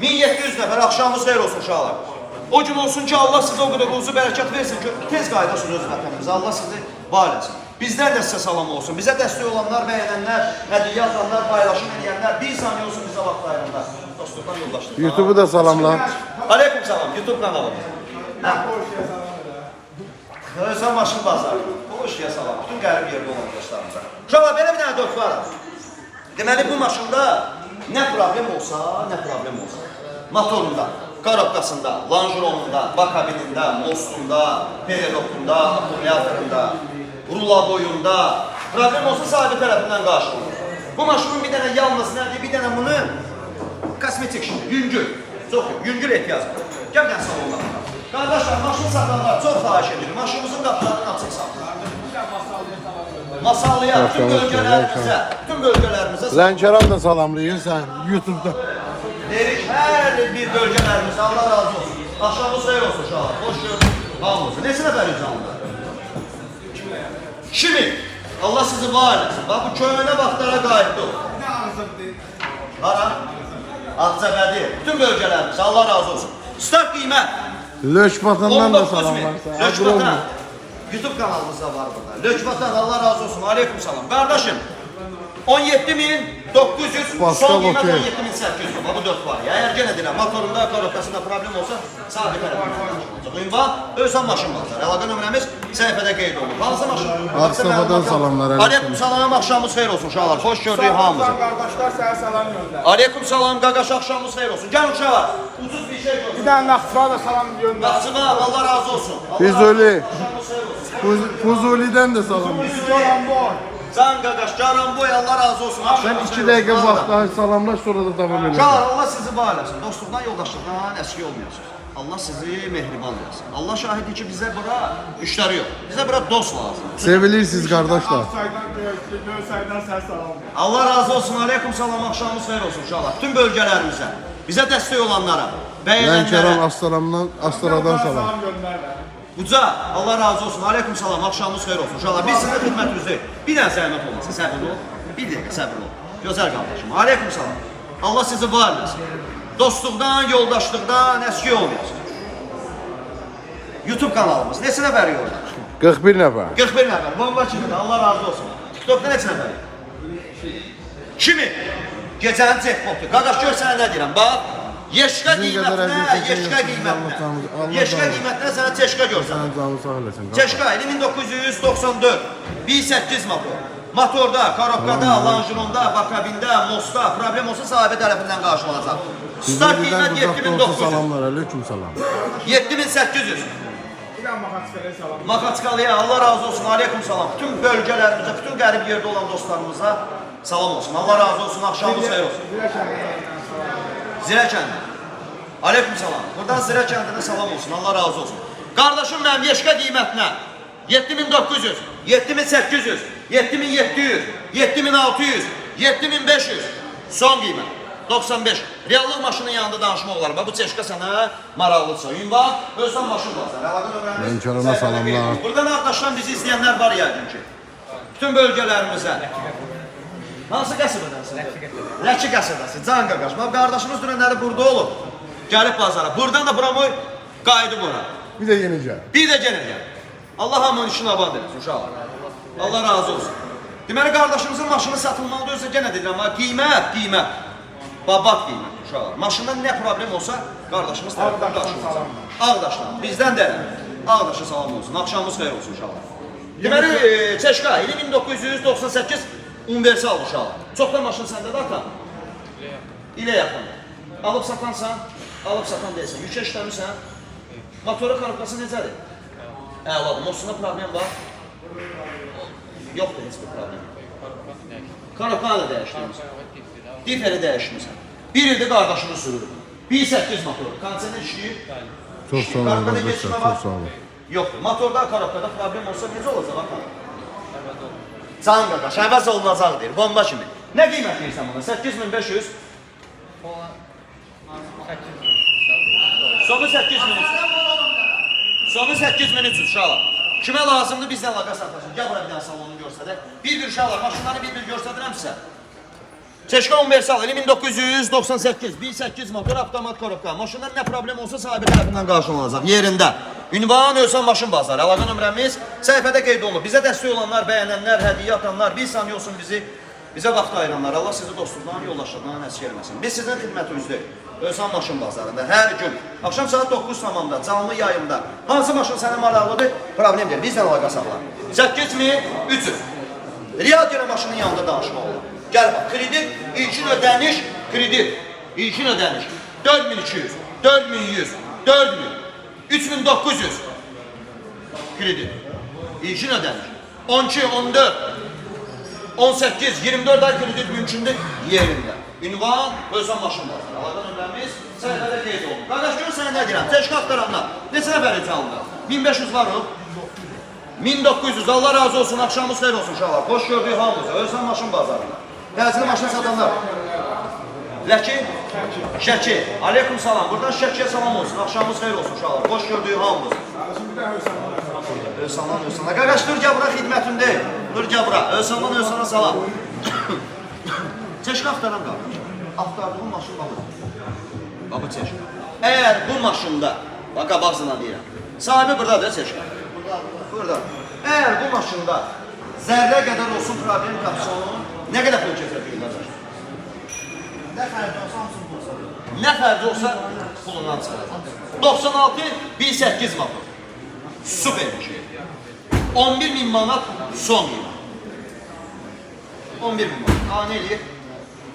1700 nəfər axşamınız xeyir olsun uşaqlar. O gün olsun ki, Allah sizə o qədər ruzu bərəkət versin ki, tez qaydasınız öz vətənimizə. Allah sizi var etsin. Bizdən də sizə salam olsun. Bizə dəstək olanlar, bəyənənlər, hədiyyə atanlar, paylaşım edənlər, bir saniyə olsun bizə vaxt ayıranda. Dostluqdan yoldaşlıqdan. YouTube'u da salamla. Aleyküm salam, YouTube kanalı. Hə. Özən maşın bazarı. İşə salam. Bütün qərib yerdə olan dostlarımıza. Uşaqlar, belə bir dənə dörd var. Deməli, bu maşında nə problem olsa, nə problem olsa. Motorunda, qarabqasında, lanjuronunda, bakabinində, mostunda, perelokunda, akkumulyatorunda, rula boyunda problem olsa sahibi tərəfindən qarşılanır. Bu maşının bir dənə yalnız nədir? Bir dənə bunun kosmetik şimdi, yüngül. Yox, yüngül ehtiyac var. Gəl mən salonda. Qardaşlar, maşın satanlar çox xahiş edir. Maşınımızın qapılarını açıq saxlayın. Masallıya, bütün Maşallah, bölgələrimizə, bütün bölgələrimizə Lənkəran da salamlayın sən YouTube'da. Derik hər bir bölgələrimizə Allah razı olsun. Axşamınız xeyir olsun uşaqlar. Xoş gördük hamınızı. Neçə nəfər canlılar? Kimi? Allah sizi var etsin. Bax bu köhnə vaxtlara qayıtdı. o. Hara? Ağcabədi. Bütün bölgələrimizə Allah razı olsun. Start qiymət. Löşbatandan da 19 min. salamlar. Lökbatan. YouTube kanalımızda var burada. Lökbatan Allah razı olsun. Aleyküm salam. Kardeşim 17.900 Pascal son qiymət okey. 17.800 Bax, bu 4 var ya. Əgər yenə deyirəm, motorunda, korobkasında problem olsa sabit danışılacaq. Ünvan Özən maşın bazarı. Əlaqə nömrəmiz səhifədə qeyd olunub. Hansı maşın? Ağstafadan salamlar. Aleyküm salam, axşamınız xeyir olsun uşaqlar. Xoş gördük hamınızı. Qardaşlar sənə salam göndər. Aleyküm salam, qaqaş axşamınız xeyir olsun. Gəl uşaqlar. Ucuz bir şey Bir görsün. dənə Naxçıvana da salam göndər. Naxçıvan, Allah razı olsun. Olsun. Fuz- Fuzuli'den de salam. Yoranboy. Can qaqaş, caran boy, Allah razı olsun. Sen Axşamınız iki dakika olsun. vaxt daha salamlaş sonra da devam edelim. Uşaqlar, Allah sizi eləsin. Dostluqdan, yoldaşlıqdan əski olmayasınız. Allah sizi mehriban eləsin. Allah şahiddir ki, bizə bura müştəri yox. Bizə bura dost lazım. Sevilirsiniz kardeşler. Aksaydan, Göysaydan sənə salam. Allah razı olsun. Aleyküm salam. Axşamınız xeyir olsun uşaqlar. Bütün bölgələrimizə, bizə dəstək olanlara, Lənkəran bəyənənlərə, Astaramdan, Astaradan salam. Salam göndər. Uca, Allah razı olsun. Aleyküm salam. Axşamınız xeyir olsun uşaqlar. Biz sizin xidmətinizdə. Bir dənə zəhmət olmasın. Səbir ol. Bir dəqiqə səbir ol. Gözəl qardaşım. Aleyküm salam. Allah sizi var eləsin. Dostluqdan, yoldaşlıqdan əski olmayasın. YouTube kanalımız. Neçə nəfər yorulur? 41 nəfər. 41 nəfər. Bomba kimidir. Allah razı olsun. TikTokda neçə nəfər? Kimi? Gecənin jackpotu. Qardaş gör sənə nə deyirəm. Bax. Yeşka qiymətinə, yeşka qiymətinə. Yeşka qiymətinə sənə çeşka görsən. Sən canı sağ eləsin. Çeşka 1994 1.8 motor. Motorda, korobkada, lanjronda, bakabində, mostda problem olsa sahibi tərəfindən qarşılanacaq. Start qiymət uzaqda olsa 7900. salamlar. Aleyküm salam. 7800. Bir dənə Maxaçkaya salam. Maxaçkalıya Allah razı olsun. Aleyküm salam. Bütün bölgələrimizə, bütün qərib yerdə olan dostlarımıza salam olsun. Allah razı olsun. Axşamınız xeyir olsun. Zirə kəndi. Aleyküm salam. Buradan Zirə kəndinə salam olsun. Allah razı olsun. Qardaşım mənim yeşkə qiymətinə 7900, 7800, 7700, 7600, 7500 son qiymət. 95. Reallıq maşının yanında danışmaq olar. Bax bu çeşka sənə maraqlıdsa. Ünvan özün maşın bazar. Əlaqə nömrəmiz. Lənkərana salamlar. Buradan arkadaşlar bizi izləyənlər var yəqin ki. Bütün bölgələrimizə. Hansı qəsəbədənsən? Ləki qəsəbəsi. Can qaqaş. Bax qardaşımız dünənləri burada olub. Gəlib bazara. Buradan da buramoy qayıdı bura. Bir de yenicə. Bir də gəlin gəl. Allah hamının işini abad eləsin uşaqlar. Allah razı olsun. Deməli qardaşımızın maşını satılmalıdır özə yenə deyirəm, amma qiymət, qiymət. Babat qiymət uşaqlar. Maşında nə problem olsa qardaşımız tərəfindən qarşılanacaq. Ağdaşdan. Bizdən də Ağdaşa salam olsun. Axşamınız xeyir olsun uşaqlar. Deməli, e, Çeşka ili 1998 universal uşaqlar. Çoxdan maşın səndədir ata? İlə yaxın. Alıb satansan, alıb satan deyilsən. Yük işləmirsən. Motoru korobkası necədir? Əladır. Mosunda problem var. Yoxdur heç bir problem. Korobkanı da dəyişdirmirsən. Diferi dəyişmirsən. Bir ildir qardaşını sürür. 1.8 motor. Kondisioner işləyir. Çox sağ olun Çox var. sağ olun. Yoxdur. Motorda, korobkada problem olsa necə olacaq ata? Can qardaş, əvəz olunacaq deyir. Bomba kimi. Nə qiymət deyirsən buna? 8500. Sonu 8000. Sonu 8300 uşaqlar. Kimə lazımdır bizdən əlaqə saxlasın. Gəl bura bir dənə salonu göstərək. Bir-bir uşaqlar, maşınları bir-bir göstərirəm sizə. Çeşka Universal 1998 18 motor avtomat korobka. Maşında nə problem olsa sahibi tərəfindən qarşılanacaq yerində. Ünvan Ölsən Maşın Bazarı. Əlaqə nömrəmiz səhifədə qeyd olunub. Bizə dəstək olanlar, bəyənənlər, hədiyyə atanlar, bir saniyə olsun bizi bizə vaxt ayıranlar. Allah sizi dostluqdan, yoldaşlıqdan əsir eləməsin. Biz sizin xidmətinizdə Ölsən Maşın Bazarında hər gün axşam saat 9 tamamda canlı yayımda hansı maşın sənə maraqlıdır? Problem deyil. Bizlə əlaqə saxla. 8300 Riyad yenə maşının yanında danışmaq olur. Gəl bax, kredit, ilkin ödəniş, kredit, ilkin ödəniş. 4200, 4100, 4000, 3900 kredit. İlkin ödəniş. 12, 14, 18, 24 ay kredit mümkündür yerində. Ünvan, Özən maşın var. Əlaqə nömrəmiz səhifədə qeyd olunur. Qardaş gör sənə nə deyirəm? Teşkil axtaranlar. Neçə nəfər icalında? 1500 var o. 1900 Allah razı olsun akşamınız xeyir olsun uşaqlar. Xoş gördük hamınızı. Özsən maşın bazarında. Təsirli maşın satanlar. Ləki? Şəki. Aleyküm salam. Buradan Şəkiyə salam olsun. Akşamınız xeyir olsun uşaqlar. Xoş gördük var. Özsandan Özsana. Qaqaş dur gəl bura xidmətində. Dur gəl bura. Özsandan Özsana salam. Çeşka axtaran qardaş. Axtardığın maşın balı. Babı Çeşka. Əgər bu maşında, bax qabaqsına deyirəm. Sahibi buradadır Çeşka. Burada. Əgər bu maşında zərrə qədər olsun problem kapsonu, nə qədər pul qardaş? Ne kadar olsa pulundan çıxacaq. 96 1008 motor. Super bir şey. 11 min manat son qiymət. 11 min manat. Aa, nə eləyir?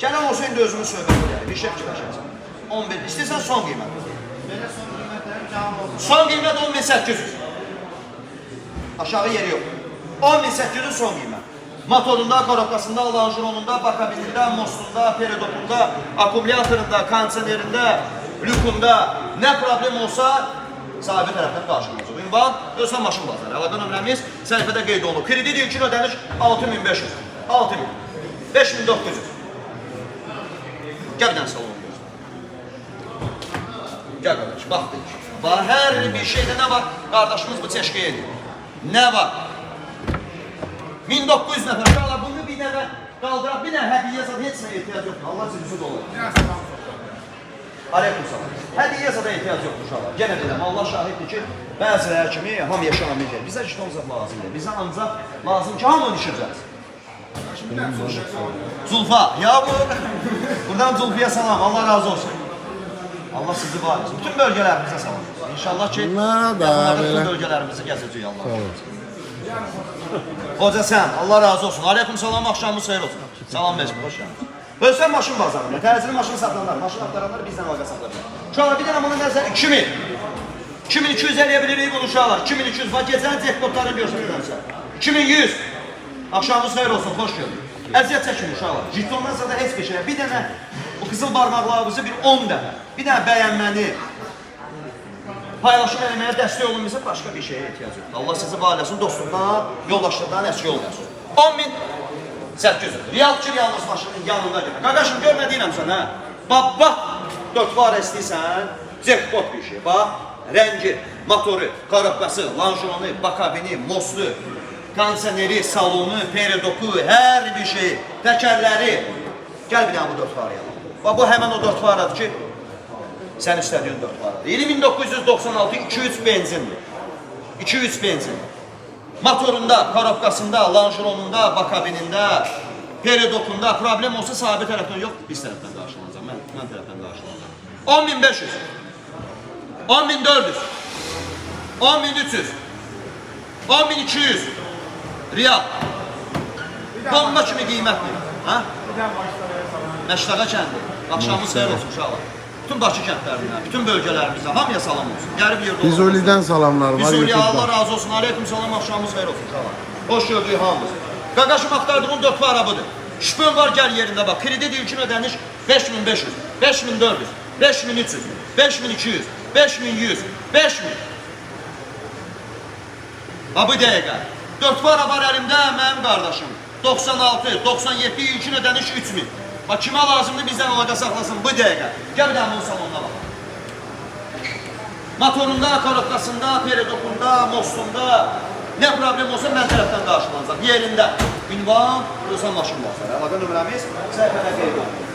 Gələn olsa indi özümün söhbət edərik. Bir şey fikirləşərsən. 11. İstəyirsən son qiymət. Son kıymetlerim canım olsun. Son qiymət 10800. Aşağı yeri yox. 10800 son qiymət. Motorunda, korobkasında, lanjronunda, bakabinində, mostunda, peridotunda, akkumulyatorunda, kondisionerində, lükunda nə problem olsa sahibi tərəfdən qarşılanacaq. Ünvan Özsən Maşın Bazarı. Əlaqə nömrəmiz səhifədə qeyd olunub. Kredit ilkin ödəniş 6500. 6000. 5900. Gəl bir dənə salon kardeş bak dedik. Var her bir şeyde ne var? Kardeşimiz bu teşkil ediyor. Ne var? 1900 nefer. Uşaqlar bunu bir dənə qaldıraq, bir dənə hədiyyə zad heç nəyə ehtiyac yoxdur. Allah. Biraz selam. Aleyküm salam. Hədiyyə zada ehtiyac yoxdur uşaqlar. Yenə deyirəm, Allah şahiddir ki, bəziləri kimi şamil deyil. Bizə işte ancaq lazım deyil. Bizə ancaq lazım ki, Hüseyin var. Zulfa, ya bu. Buradan Zulfiyə salam, Allah razı olsun. Allah sizi var etsin. Bütün bölgələrimizə salam. İnşallah ki, yaxınlarda bütün bölgələrimizi gəzəcək Allah. Sağ. Hoca sen, Allah razı olsun. Aleyküm salam, akşamınız xeyir olsun. Salam Mecid, hoş geldin. Ölsən maşın bazarında, təzili maşın satanlar, maşın aktaranlar bizdən əlaqə saxlayırlar. Uşaqlar bir dənə bunun nəzəri 2000. 2200 eləyə bilirik bunu uşaqlar. 2200, bax gecənin cekbotlarını göstərirəm sizə. 2100. Axşamınız xeyir olsun, xoş gördük. Əziyyət çəkin uşaqlar. Jitondan sonra heç bir şey. Bir dənə bu qızıl barmaqlarınızı bir 10 dəfə. Bir dənə bəyənməni, paylaşım eləməyə dəstək olunmasa başqa bir şeyə ehtiyac yoxdur. Allah sizi eləsin, dostluqdan, yoldaşlıqdan əski olmasın. 10 min 800. Real ki, yalnız maşının yanında gəlir. Qaqaşım, gör nə deyirəm sənə? Bax, dörd var istəyirsən, cekbot bir şey. Bax, rəngi, motoru, korobkası, lanjonu, bakabini, mostu, kondisioneri, salonu, peridoku, hər bir şey, təkərləri. Gəl bir dənə bu dörd var yalan. Bax, bu həmən o dörd varadır ki, Sən istədiyin 4 var. İli 1996 2-3 benzindir. 2-3 benzin. Motorunda, korobkasında, lanjronunda, bakabinində, peridokunda problem olsa sahibi tərəfdən yox, biz tərəfdən qarşılanacaq. Mən, mən tərəfdən qarşılanacaq. 10500. 10400. 10300. 10200. Riyal. Bomba kimi qiymətli. Hə? Məştaqa kəndi. Axşamınız xeyir olsun uşaqlar. Bütün Bakı kəndlərinə, bütün bölgələrimizə hamıya salam olsun. Qərib yerdə olan- Bizoli'den salamlar var Bizoliya Allah razı olsun. Aleyküm salam, axşamınız xeyir olsun uşaqlar. Hoş gördük hamımız. Qaqaşım axtardığın dörd var budur. Şüphen var gəl yerində bax. Kredit ilkin ödəniş 5500, 5400, 5300, 5200, 5100, 5000. Ha bu dəqiqə. Dörd para var əlimdə mənim qardaşım. 96, 97 ilkin ödəniş 3000. Bax kimə lazımdır bizdən əlaqə saxlasın bu dəqiqə. Gəl bir dənə bunun salonuna bax. Motorunda, korobkasında, peridokunda, mostunda Nə problem olsa mən tərəfdən qarşılanacaq. Yerində. Ünvan, Ruzan maşın bazarı. Əlaqə nömrəmiz səhifədə qeyd olunur.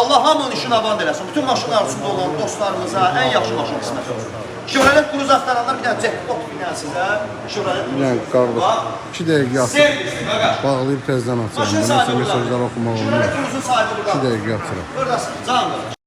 Allah hamının işini abad eləsin. Bütün maşın arzusunda olan dostlarımıza ən yaxşı maşın qismət olsun. Chevrolet Cruze axtaranlar bir dənə jackpot bir dənə sizə Chevrolet Bir dənə qardaş. Bax, 2 dəqiqə yatır. Sevgilisi, qaqa. Bağlayıb təzədən açıram. Maşın Bu sahibi nəsə burada. mesajlar oxumaq olmaz. Chevrolet Cruze'un sahibi burada. 2 dəqiqə yatıram. Buradasın, canım.